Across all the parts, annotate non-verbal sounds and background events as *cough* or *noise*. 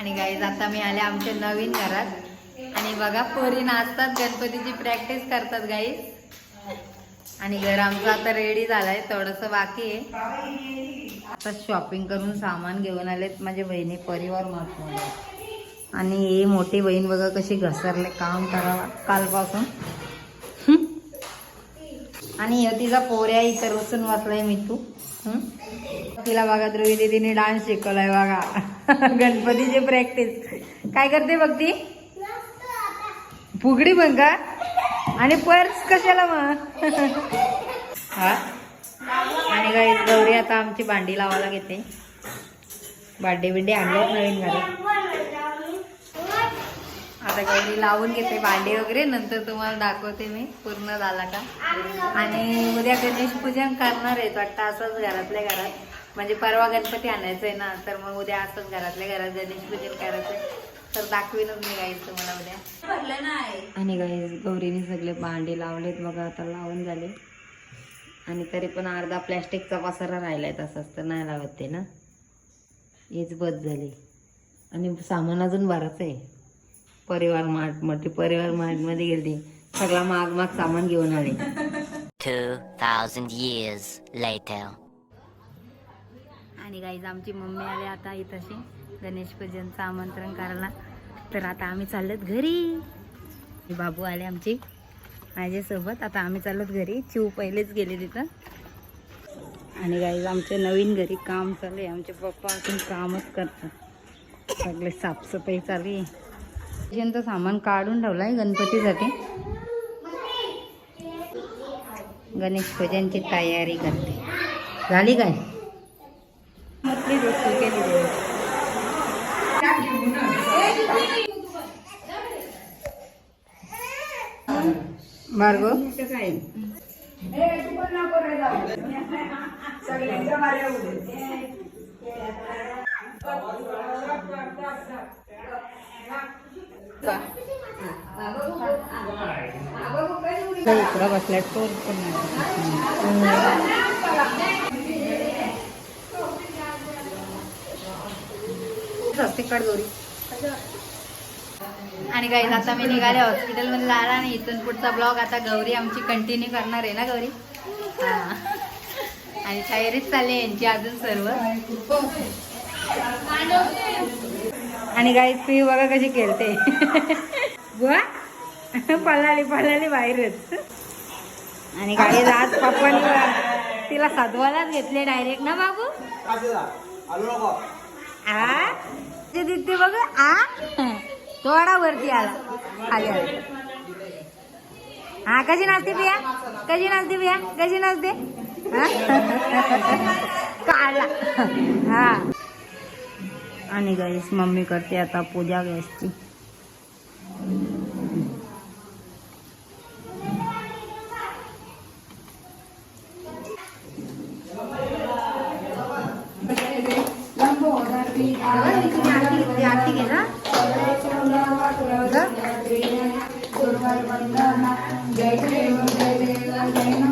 आणि गाईज आता मी आले आमच्या नवीन घरात. आणि बघा पोरी नाचतात गणपतीची प्रॅक्टिस करतात गाईज आणि घर आमचं आता रेडी झालंय थोडस बाकी आहे. आता शॉपिंग करून सामान घेऊन आलेत माझ्या बहिणी परिवार महत्त्व आणि ही मोठी बहीण बघा कशी घसरले काम करावा कालपासून. आणि ह्यो तिचा पोऱ्या इथं रोसून वाचलाय मी तू तिला बघा द्रवी दिदीने डान्स शिकवलाय बघा. *laughs* गणपतीची प्रॅक्टिस काय करते बघ ती फुगडी पण का आणि पर्स कशाला मग? *laughs* हा? आणि काही गौरी आता आमची भांडी लावायला घेते. भांडी बिंडी आणल्यात नवीन घरी. आता गौरी लावून घेते भांडी वगैरे नंतर तुम्हाला दाखवते मी. पूर्ण झाला का? आणि उद्या गणेश पूजन करणार आहे वाटतं असंच घरातल्या घरात. म्हणजे परवा गणपती आणायचं आहे ना तर मग उद्या असंच घरातल्या घरात गणेश पूजन करायचं तर दाखवीनच मी गाईच तुम्हाला उद्या. आणि गाईज गौरीने सगळे भांडी लावलेत बघा आता लावून झाले. आणि तरी पण अर्धा प्लॅस्टिकचा पसारा राहिलाय तसाच तर नाही लावत ते ना. हेच बद झाली. आणि सामान अजून बराच आहे. परिवार मार्टमध्ये परिवार मार्टमध्ये गेली सगळा माग माग सामान घेऊन आले. 2,000 years later. आणि गाईज आमची मम्मी आली आता इथंशी. गणेश पूजनचं आमंत्रण करायला. तर आता आम्ही चाललोत घरी. बाबू आले आमची. माझ्यासोबत. आता आम्ही चाललोत घरी. चिव पहिलेच गेले तिथं. आणि गाईज आमच्या नवीन घरी काम चालू आहे. आमचे पप्पा अजून कामच करतात. सगळे साफसफाई चालू आहे. पूजनचं सामान काढून ठेवलं आहे गणपतीसाठी. गणेश पूजनची तयारी करते. झाली काय? मधली गोष्ट केली त्यांनी. भार्गव इकडं बसलाय तो पण नाही काढ गौरी आणि काही आता मी निघाले हॉस्पिटलमध्ये जायला आणि इथून पुढचा ब्लॉग आता गौरी आमची कंटिन्यू करणार आहे ना गौरी? हा. आणि तयारीच चालली यांची अजून सर्व. आणि गाई पी बघा कशी खेळते. बुवा. पळाली पळाली बाहेरच. आणि गाडी आज पप्पानी तिला साधवायलाच घेतले डायरेक्ट ना बाबू? आ? ते दिसते बघ आ? थोडा वरती आला आल्या हा कशी नाचते बिया कशी नाचते बिया कशी नाचते? काढला. हा. आणि गाईस मम्मी करते आता पूजा गॅसची జయ దేవు జయ దేవు జయ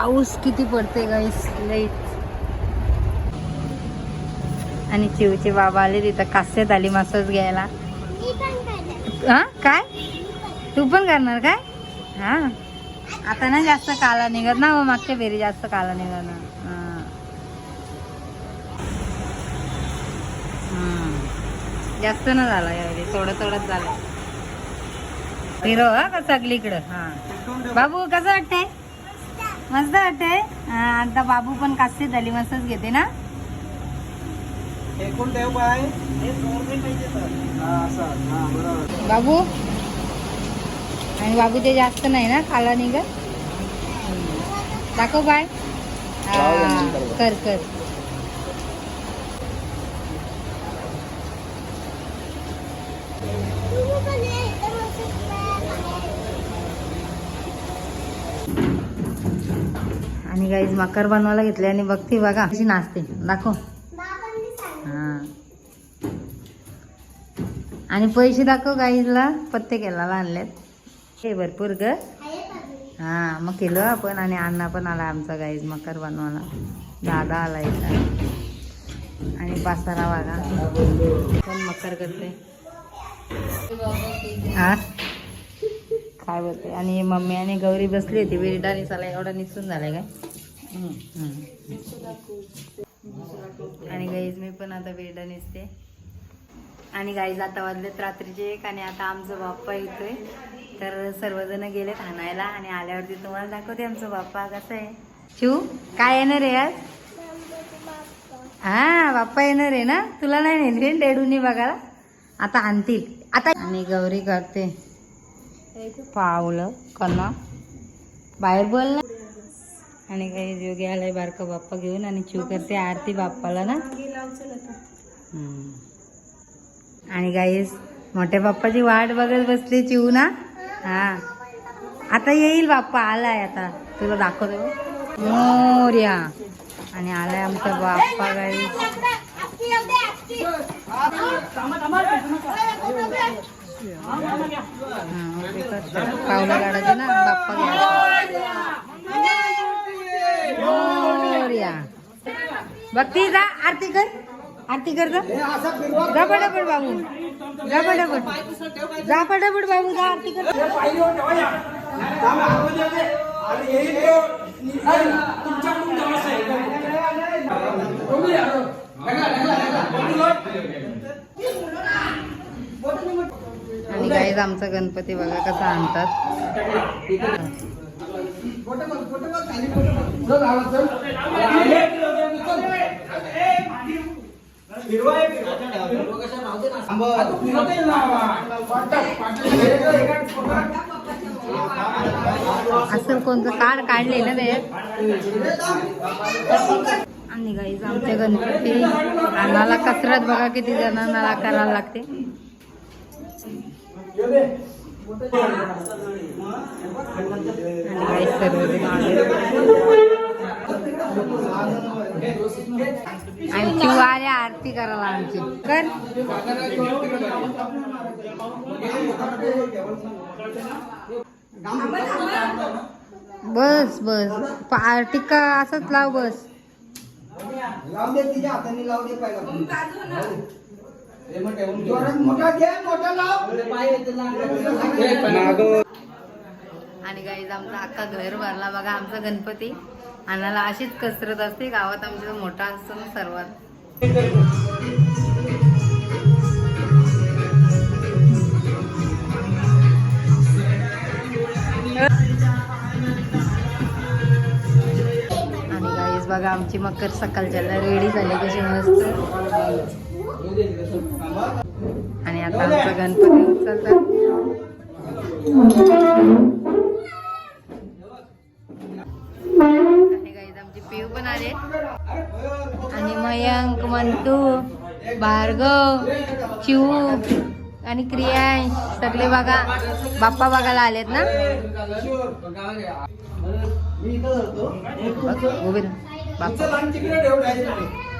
पाऊस किती पडते गाईस लईच आणि चिवचे बाबा आले तिथं. कास्यात आली मासच घ्यायला. हा? काय? तू पण करणार काय? हा? आता ना जास्त काला निघत ना मग मागच्या फेरी जास्त काला निघत ना. जास्त ना झाला यावेळी थोडं थोडंच झालं. फिरो हा का इकडं हा. बाबू कसं वाटतंय? मस्त वाटतंय. हा, आता बाबू पण कास्ते झाली मस्तच घेते ना? हा हा बाबू? आणि बाबू ते जास्त नाही ना खाला निघत? दाखव बाय. कर कर. आणि गाईज मकर बनवायला घेतले आणि बघते बघा. कशी नाचते. दाखव. हा. आणि पैसे दाखव गाईजला पत्ते केला आणलेत. हे भरपूर ग. हा मग केलं आपण आणि अण्णा पण आला आमचा गाईज मकर बनवायला. दादा आला इथं. आणि पासारा वागा पण मकर करते. हा? काय बोलते? आणि मम्मी आणि गौरी बसली होती. विरडा निसाला एवढा निसून झालाय काय? आणि गाईज मी पण आता विरडा निसते. आणि गाईज आता वाजलेत रात्रीचे एक आणि आता आमचा बाप्पा येतोय तर सर्वजण गेले आणायला आणि आल्यावरती तुम्हाला दाखवते आमचं बाप्पा कसं आहे. शिव काय येणार आहे आज? हा बाप्पा येणार आहे ना? तुला नाही नेली डेडूनी बघायला? आता आणतील. आता आणि गौरी करते. पावलं कना बाहेर बोल ना. आणि काही योगी आलाय बारका बाप्पा घेऊन आणि चिव करते आरती बाप्पाला ना. आणि गाईस मोठ्या बाप्पाची वाट बघत बसली चिव ना. हा. आता येईल बाप्पा आलाय आता. तुला दाखवतो मोर्या. आणि आलाय आमचा बाप्पा गाई पावलं काढायचे ना बाप्पा घ्यायचा भक्ती जा आरती कर आरती कर जा जा पटापट बाबू जा पटापट जा पटापट बाबू जा आरती कर आणि गाईज आमचा गणपती बघा कसा आणतात. असं कोणतं कार्ड काढले ना ते? आणि गाईज आमच्या गणपती अन्नाला कसरत बघा किती जणांना करायला लागते. आणि गाईज आरती करायला आमची. कर. बस बस. आरती का असंच लाव बस. लावून दे तिच्या हाताने लावून दे पाहिजे आणि गाईज आमचा अख्खा घर भरला. बघा आमचा गणपती. आणायला अशीच कसरत असते. गावात आमचा मोठा असतो ना सर्वात. आणि गाईज बघा आमची मकर सकाळच्याला रेडी झाली. कशी मस्त. आणि आता आमचा गणपती उचलतात आणि गाईज आमचे पिऊ पण आले आणि मयंक मंटू भार्गव चिऊ आणि क्रियांश सगळे बघा बाप्पा बघायला आलेत ना? बाप्पा.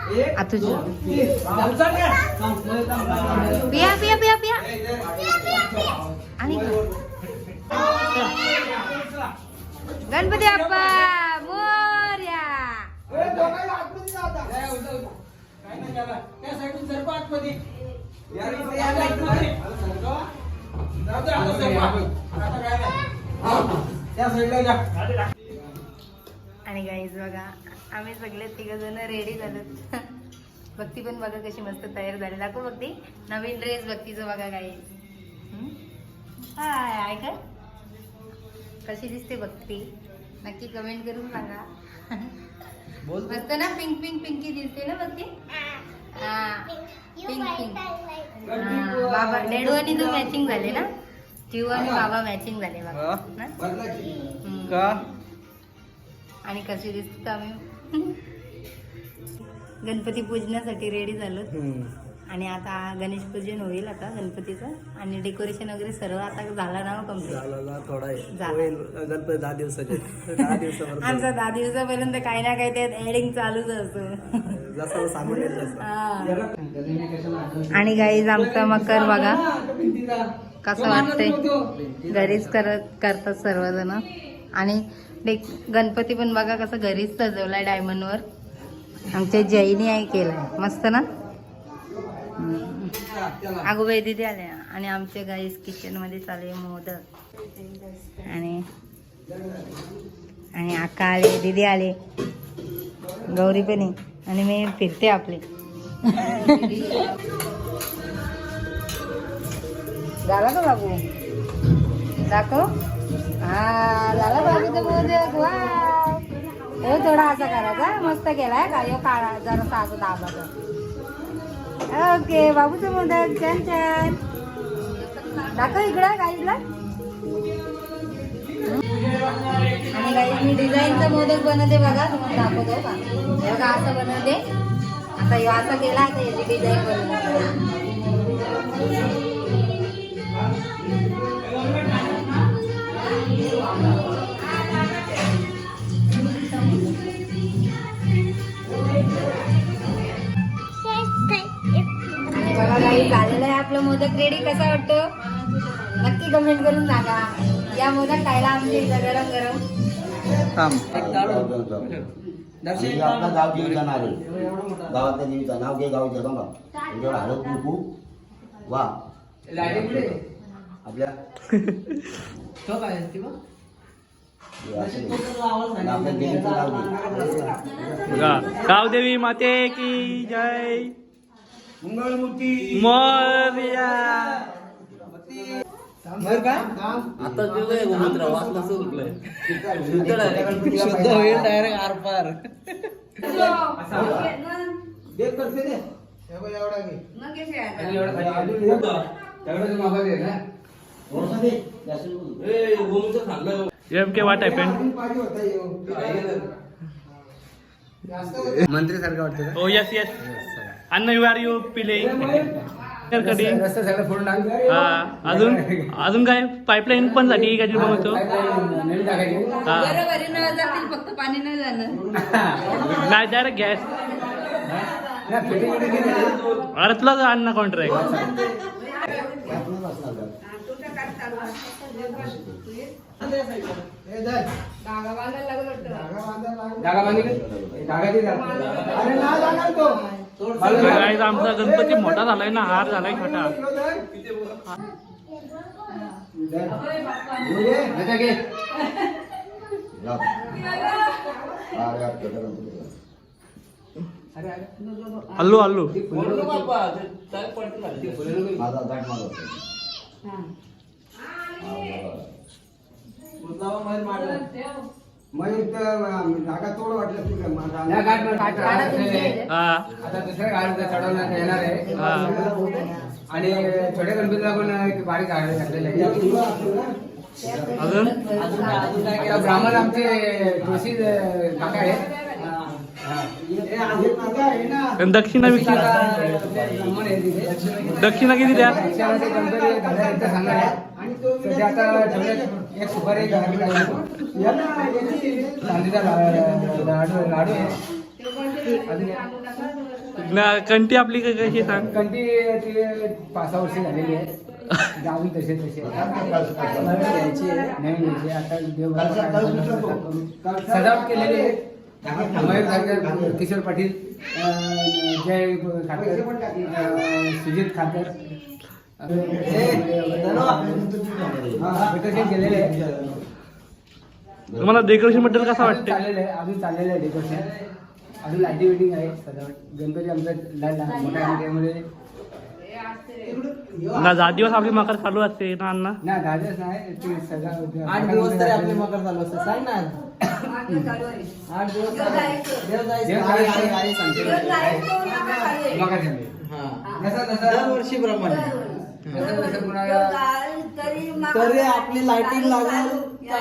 लांब तिकडे ठेव direct. एक, आतुजी तीन. उचल रे. पिया पिया पिया पिया आणि गणपती बाप्पा मोर्या ए, दोघांना आतमध्ये जा आता. काय नाही त्याला. त्या साईडून सरकवा आतमध्ये. या इकडे या आतमध्ये. जाऊ दे, आता सरकवा. आता काय नाही. हा, त्या साईडला जा. आणि गाईज बघा आम्ही सगळे तिघ जण रेडी झालो भक्ती पण बघा कशी मस्त तयार झाली. दाखव भक्ती. नवीन ड्रेस भक्तीचं बघा गाईज हाय आहे का कशी दिसते भक्ती? नक्की कमेंट करून सांगा. मस्त ना? पिंक पिंक पिंकी दिसते ना भक्ती? हा. पिंक पिंक हा, बाबा डेडू आणि तू मॅचिंग झाले ना? चिव आणि बाबा मॅचिंग झाले बघा. आणि कशी दिसत आम्ही? गणपती पूजण्यासाठी रेडी झालो आणि आता गणेश पूजन होईल आता गणपतीचं. आणि डेकोरेशन वगैरे सर्व आता झालं ना कंप्लीट थोडा. होईल गणपती दहा दिवसाचे. आमचं दहा दिवसापर्यंत काही ना काही त्यात ऍडिंग चालूच असतो. हा. आणि गाईज आमचा मकर बघा. कसं वाटतंय? घरीच करत करतात सर्वजण. आणि डेक गणपती पण बघा कसं घरीच सजवलाय डायमंडवर आमच्या जैनी आहे केलाय. मस्त ना? अगोबाई दिदी आल्या. आणि आमच्या गाईस किचनमध्ये चालू आहे मोदक. आणि आणि आका आले दिदी आले. गौरी पण आहे. आणि मी फिरते आपले. *laughs* झाला का बाबू? दाखव. हा झाला बाबूचा मोदक वा हो थोडा असा करायचा. मस्त केलाय का यो काळा जरासा असं दाबाचा ओके बाबूचा मोदक छान छान. दाखव इकडं गाईला आणि काही मी डिझाईनचा मोदक बनवते बघा तुम्हाला दाखवतो का बघा असं बनवते. आता यो असा केला आता याची डिझाईन बनवते. झालेलं आहे आपलं मोदक रेडी कसा वाटतो? नक्की कमेंट करून सांगा. या मोदक खायला आमच्या इथं गरम गरम. आपला गाव नाव गावातल्या घे गावचं सांगा त्याच्यावर हळद कुंकू वा. आपल्या हे असं नाही. आपल्या देवीचं नाव घे गावदेवी माते की जय। मंगळमूर्ती। मोरया। आता शुद्ध होईल डायरेक्ट आरपार. देख करते दे. हे बघ, एवढा घे. एवढा खाली घे. एवढा तू मागं घे ना. थोडंसं दे. जास्त नको. एम के वाट आहे. जास्त मंत्री सारखं वाटतं ओ यस यस अन्न यू आर यू पिले कधी रस्ता सगळं फोडून टाक. हा अजून अजून काय पाईपलाईन पण साठी काहीतरी बनवतो. हा फक्त पाणी नाही जाणार नाही डायरेक्ट गॅस. अरे तुला अन्न कॉन्ट्रॅक्ट आमचा गणपती मोठा झालाय ना हार झालाय छोटा घे. जाऊ. अरे, आप केलं नव्हतं तुला. अल्लू अल्लू. माझा. मग. धागा तोड वाटलं. हा. आता दुसऱ्या गाडीचा चढवण्यात येणार आहे. आणि छोट्या गणपतीला पण एक बारीक गाडी घातलेली आहे. अजून? ब्राह्मण आमचे जोशी काका आहेत. दक्षिणा. दक्षिणा किती द्या? कंटी आपली क- कशी सांग? कंटी ती पाच सहा वर्ष झालेली आहे. गावी तसे तसे. नवीन. आता सजावट केलेली आहे. मयूर किशोर पाटील जय सुजित खाकर डेकोरेशन केलेले आहे. तुम्हाला डेकोरेशनबद्दल कसं वाटतं चाललेलं आहे अजून चाललेलं आहे डेकोरेशन अजून लाईटी वेटिंग आहे सजावट गणपती आमचा मोठ्या गणपतीमध्ये ना दहा दिवस आपली मकर चालू असते ना अण्णा? ना नाही ते आठ दिवस तरी आपले मकर चालू असतं. सांग ना. मागं चालू आहे. आठ दिवस देव जायचं. देव जायचं देव आई जायचं. आई आई सांगते दिवस जायचं, नका चालू आहे. मकर झाले हा. जसं जसं. दरवर्षी प्रमाणे जसं जसं देव कुणाला जाईल, तरी. आपली lighting चालू, लागेल. काय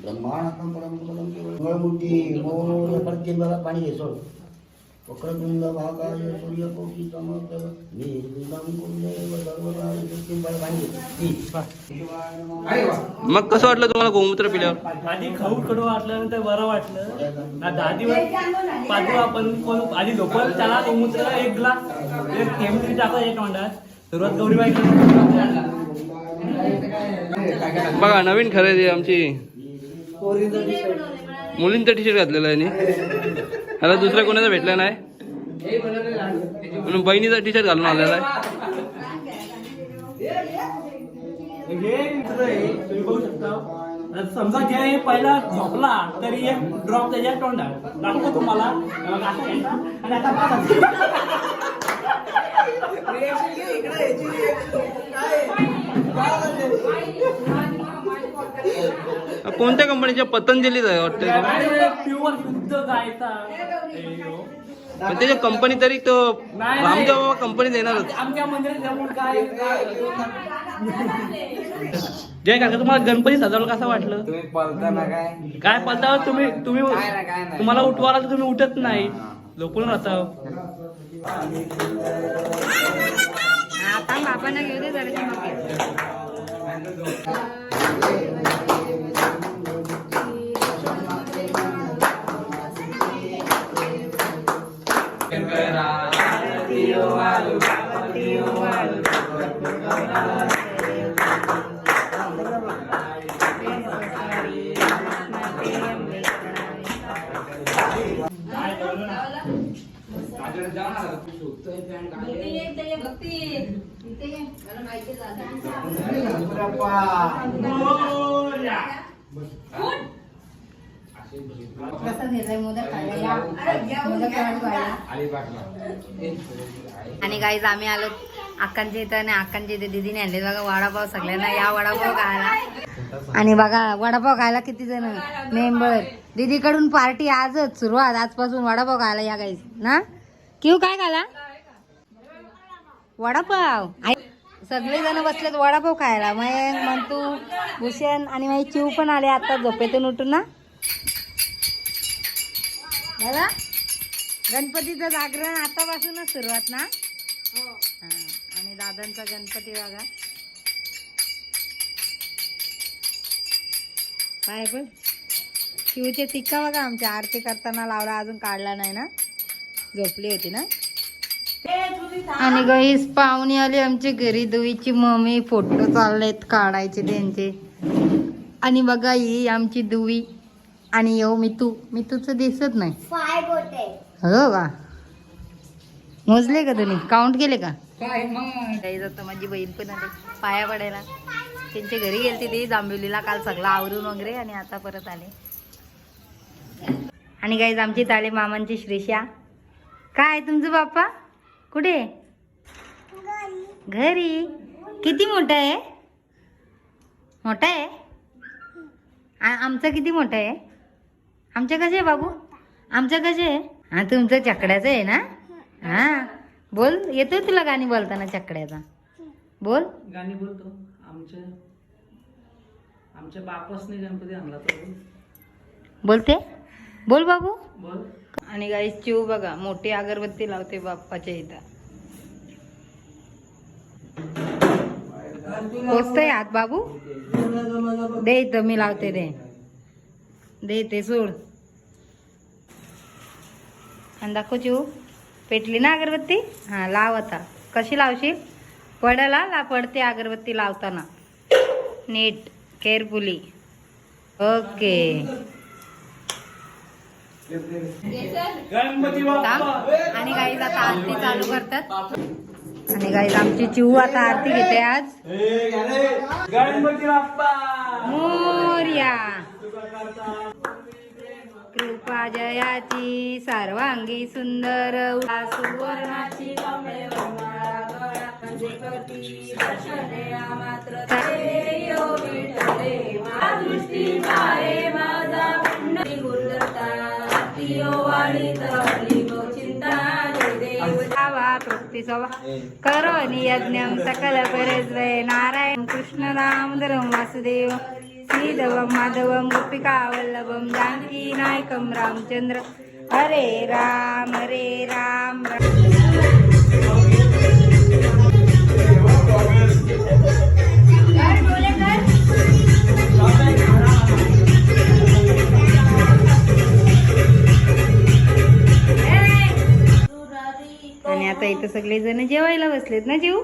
ब्रह्मांड मोर। परत गेली बघा पाणी घे सोड वक्रतुंड घे अरे वा। मग कसं वाटलं तुम्हाला गोमूत्र पिल्यावर? आधी खाऊ कडू वाटल्यानंतर बरं वाटलं. ना दहा दिवस पाच दिवस आपण कोण आधी झोपत त्याला गोमूत्र एक ग्लास एक थेंब तरी टाका एक तोंडात सुरुवात गौरीबाई बघा नवीन खरेदी आमची. मुलींचा टी शर्ट घातलेला आहे. ह्याला दुसरा कोणाचा भेटला नाही? म्हणून बहिणीचा टी शर्ट घालून आलेला आहे. समजा जे पहिला झोपला तरी एक ड्रॉप त्याच्या तोंडात दाखवतो तुम्हाला. हे. आणि आता बघा. *laughs* कोणत्या कंपनीच्या पतंजलीचा आहे वाटतं? प्युअर शुद्ध गायचा पण त्याच्या कंपनी तरी तो. रामदेव बाबा कंपनी देणारच आमच्या मंदिरात जाऊन काय जय काका तुम्हाला गणपती सजवलं कसं वाटलं? तुम्ही पळताना काय? काय पलता तुम्ही तुम्ही. तुम्हाला उठवायला तर तुम्ही उठत नाही. झोपून राहता. आता बाबांना घेऊ दे जरा मग ये. कसं घेतलंय मोदक खायला. मोदक आणि गाईज आम्ही आलो अक्कांच्या इथं आणि अक्कांच्या इथे दिदीने आणले बघा वडापाव सगळ्यांना या वडापाव खायला. आणि बघा वडापाव खायला किती जण मेंबर. दीदीकडून पार्टी आजच सुरुवात. आजपासून वडापाव खायला या गाईज ना? किव काय खाला? वडापाव. सगळे जण बसलेत वडापाव खायला. मग मंतू भूषण आणि माझी चिव पण आले आता झोपेतून उठून ना बघा गणपतीचं जागरण आतापासूनच सुरुवात ना? हा. आणि दादांचा गणपती बघा. काय पण. शिवचे टिक्का बघा आमच्या आरती करताना लावला अजून काढला नाही ना? झोपली होती ना? आणि गईस पाहुणे आली आमच्या घरी. दुईची मम्मी फोटो चाललेत काढायचे त्यांचे. आणि बघा ही आमची दुवी आणि येऊ मितू. मितूचं दिसत नाही. हो का? मोजले का तुम्ही? काउंट केले का? काही जातं माझी बहीण पण आली. पाया पडायला. त्यांच्या घरी गेलती ती जांभिवलीला काल सगळं आवरून वगैरे आणि आता परत आले. आणि गाईज आमची ताले मामांची श्रीषा काय आहे तुमचं बाप्पा? कुठे? घरी. किती मोठा आहे? मोठा आहे? आमचं किती मोठं आहे? आमचं कसं आहे बाबू? आमचं कसं आहे? हा तुमचं चकड्याचं आहे ना? हा. बोल येतोय तुला गाणी बोलताना चकड्याचा. बोल. गाणी बोलतो. आमच्या आमच्या बापासने गणपती आणला तर बोलते? बोल बाबू. बोल. आणि गाई चिव बघा मोठी अगरबत्ती लावते बाप्पाच्या इथं. पोचतोय हात बाबू. दे इथं मी लावते दे. दे ते सोड. आणि दाखव चिव पेटली ना अगरबत्ती? हां लाव आता. कशी लावशील? पडला ला पडते अगरबत्ती लावताना. नीट केअरफुली ओके. आणि गाईज आता आरती चालू करतात. आणि गाईज आमची चिऊ आता आरती घेते आज. गणपती बाप्पा. मोर्या. कृपा जयाची सर्वांगी सुंदर. सुवर्णाची मात्र. दृष्टी माझा पुण्य गुरुदत्ता, करो सकल परस नारायण कृष्ण राम धरम वासुदेव श्रीधवम माधवम गोपिका वल्लभम जानकी नायकम रामचंद्र हरे राम हरे राम राम आणि आता इथं सगळे जण जेवायला बसलेत ना जीव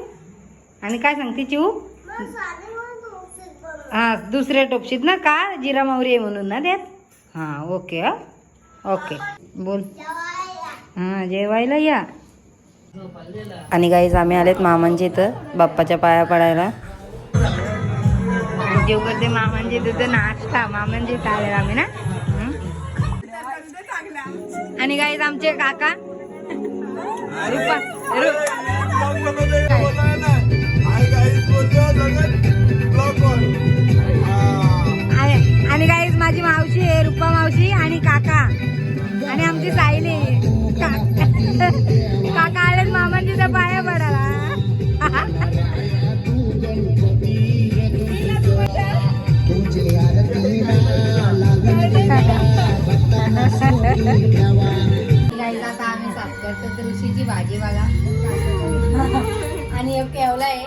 आणि काय सांगते जीव हा दुसऱ्या टोपशीत ना का? जिरा मावरी आहे म्हणून ना त्यात? हा ओके हा. ओके बोल. हा जेवायला या. आणि गाईज आम्ही आलेत मामांच्या इथं बाप्पाच्या पाया पडायला. आणि जेव करते मामांच्या इथं नाश्ता मामांच्या इथं आम्ही ना. आणि गाईज आमचे काका आणि गाईज माझी मावशी आहे रुपा मावशी आणि काका. आणि आमची सायली. काका आलेत मामांची तर पाया पडाला गाईज आता आम्ही साफ करतो तर ऋषीची भाजी बघा. आणि एक केवला आहे.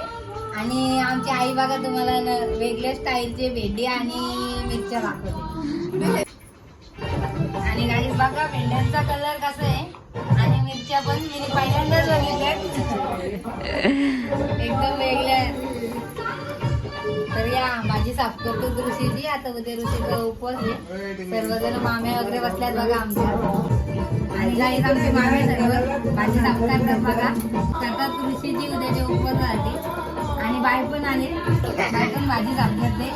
आणि आमची आई बघा तुम्हाला वेगळ्या स्टाईलचे भेंडी आणि मिरच्या दाखवते. आणि गाईस बघा भेंड्यांचा कलर कसा आहे. आणि मिरच्या पण मी पहिल्यांदाच बघितल्या एकदम वेगळ्या. तर या माझी साफ करतो ऋषीजी आता उद्या ऋषीचा उपवास आहे. सर्वजण माम्या वगैरे बसल्यात बघा आमच्या. आणि गाईज आमचे मामे सर्व माझी साफ करतात बघा. करतात ऋषीची उद्याच्या उपवासासाठी. आणि बाय पण आले. बाय पण माझी साफ करते